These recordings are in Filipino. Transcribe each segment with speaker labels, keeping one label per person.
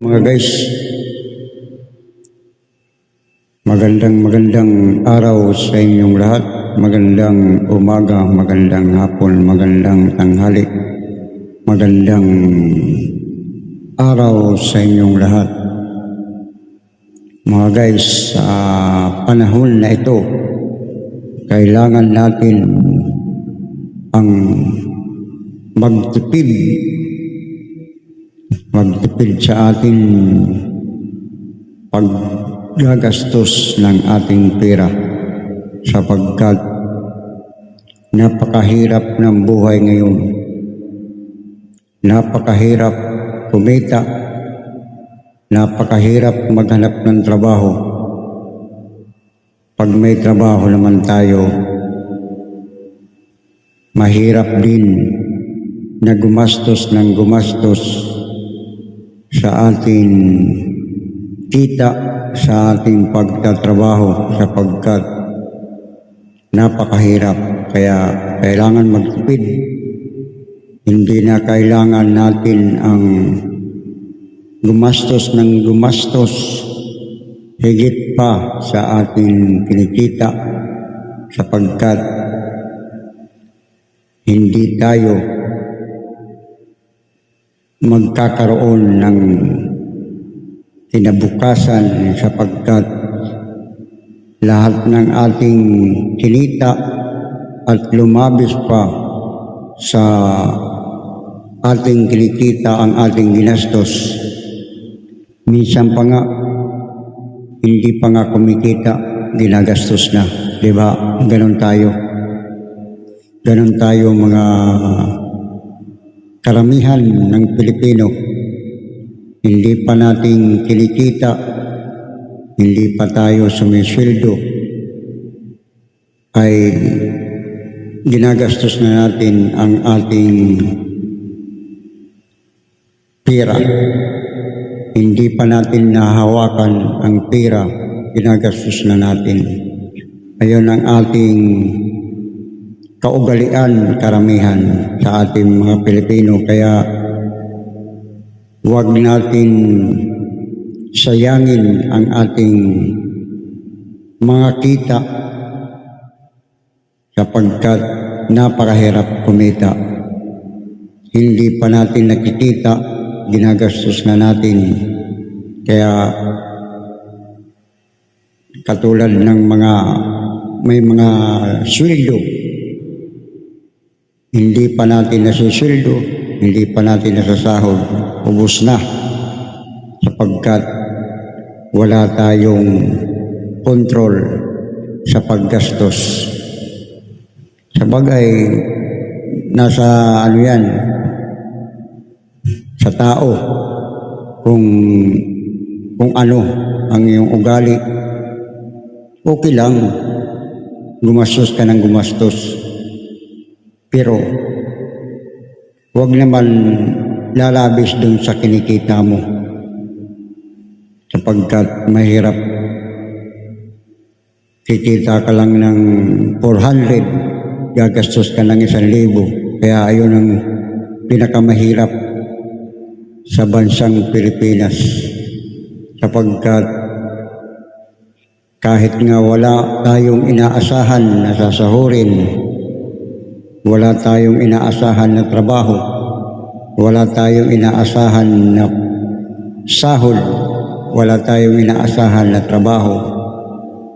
Speaker 1: Mga guys, magandang magandang araw sa inyong lahat. Magandang umaga, magandang hapon, magandang tanghali. Magandang araw sa inyong lahat. Mga guys, sa panahon na ito, kailangan natin ang magtipid magtipid sa ating paggagastos ng ating pera sapagkat napakahirap ng buhay ngayon. Napakahirap kumita. Napakahirap maghanap ng trabaho. Pag may trabaho naman tayo, mahirap din na gumastos ng gumastos sa ating kita sa ating pagtatrabaho sapagkat napakahirap. Kaya kailangan magtipid. Hindi na kailangan natin ang gumastos ng gumastos. Higit pa sa ating kinikita sapagkat hindi tayo magkakaroon ng kinabukasan sapagkat lahat ng ating kinita at lumabis pa sa ating kinikita ang ating ginastos. Minsan pa nga, hindi pa nga kumikita, ginagastos na. Di ba? Ganon tayo. Ganon tayo mga karamihan ng Pilipino, hindi pa nating kinikita, hindi pa tayo sumisweldo, ay ginagastos na natin ang ating pera. Hindi pa natin nahawakan ang pera, ginagastos na natin. Ayon ang ating kaugalian karamihan sa ating mga Pilipino kaya huwag natin sayangin ang ating mga kita sapagkat napakahirap kumita. Hindi pa natin nakikita, ginagastos na natin. Kaya katulad ng mga may mga sweldo hindi pa natin nasusildo, hindi pa natin nasasahod, ubos na sapagkat wala tayong kontrol sa paggastos. Sa bagay, nasa ano yan, sa tao, kung kung ano ang iyong ugali, okay lang, gumastos ka ng gumastos. Pero, huwag naman lalabis dun sa kinikita mo. Sapagkat mahirap. Kikita ka lang ng 400, gagastos ka ng 1,000. Kaya ayun ang pinakamahirap sa bansang Pilipinas. Sapagkat kahit nga wala tayong inaasahan na sasahurin, wala tayong inaasahan na trabaho. Wala tayong inaasahan na sahod. Wala tayong inaasahan na trabaho.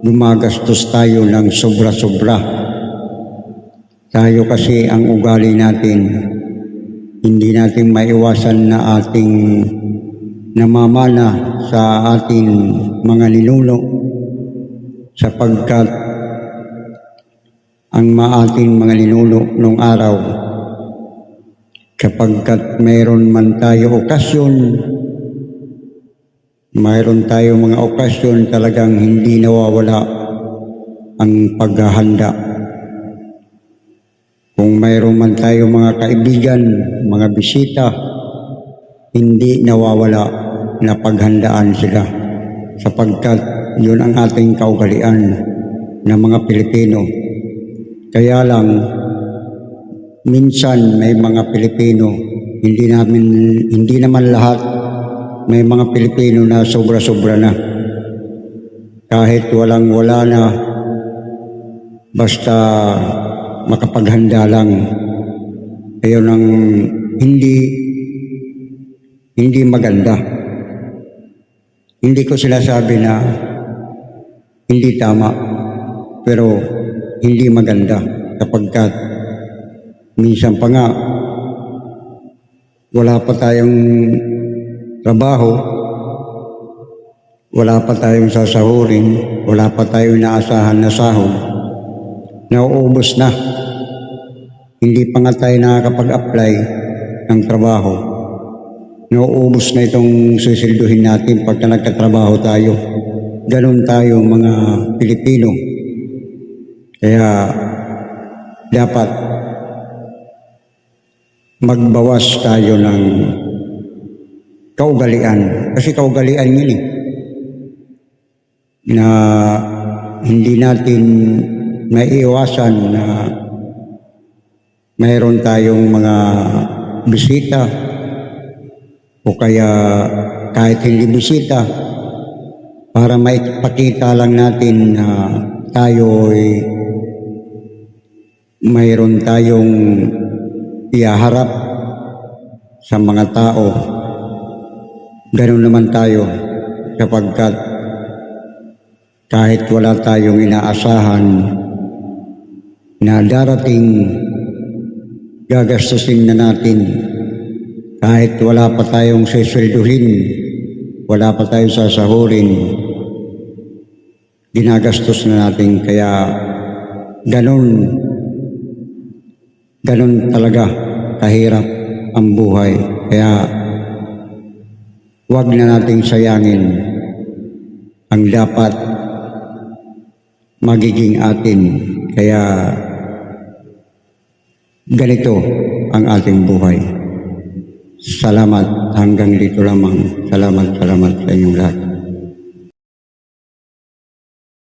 Speaker 1: Gumagastos tayo ng sobra-sobra. Tayo kasi ang ugali natin, hindi natin maiwasan na ating namamana sa ating mga ninuno sapagkat ang maating mga ninuno nung araw. Kapagkat mayroon man tayo okasyon, mayroon tayo mga okasyon talagang hindi nawawala ang paghahanda. Kung mayroon man tayo mga kaibigan, mga bisita, hindi nawawala na paghandaan sila sapagkat yun ang ating kaugalian ng mga Pilipino kaya lang, minsan may mga Pilipino, hindi namin, hindi naman lahat may mga Pilipino na sobra-sobra na. Kahit walang wala na, basta makapaghanda lang. Ayun ang hindi hindi maganda. Hindi ko sinasabi na hindi tama, pero hindi maganda kapag ka minsan pa nga wala pa tayong trabaho, wala pa tayong sasahurin, wala pa tayong naasahan na sahod, nauubos na. Hindi pa nga tayo nakakapag-apply ng trabaho. Nauubos na itong susilduhin natin pagka nagtatrabaho tayo. Ganon tayo mga Pilipino. Kaya dapat magbawas tayo ng kaugalian. Kasi kaugalian yun eh. Na hindi natin maiiwasan na mayroon tayong mga bisita o kaya kahit hindi bisita para maipakita lang natin na tayo ay mayroon tayong iaharap sa mga tao. Ganun naman tayo kapagkat kahit wala tayong inaasahan na darating gagastusin na natin kahit wala pa tayong siswelduhin, wala pa tayong sasahurin, ginagastos na natin kaya ganun ganun talaga kahirap ang buhay. Kaya huwag na nating sayangin ang dapat magiging atin. Kaya ganito ang ating buhay. Salamat hanggang dito lamang. Salamat, salamat sa inyong lahat.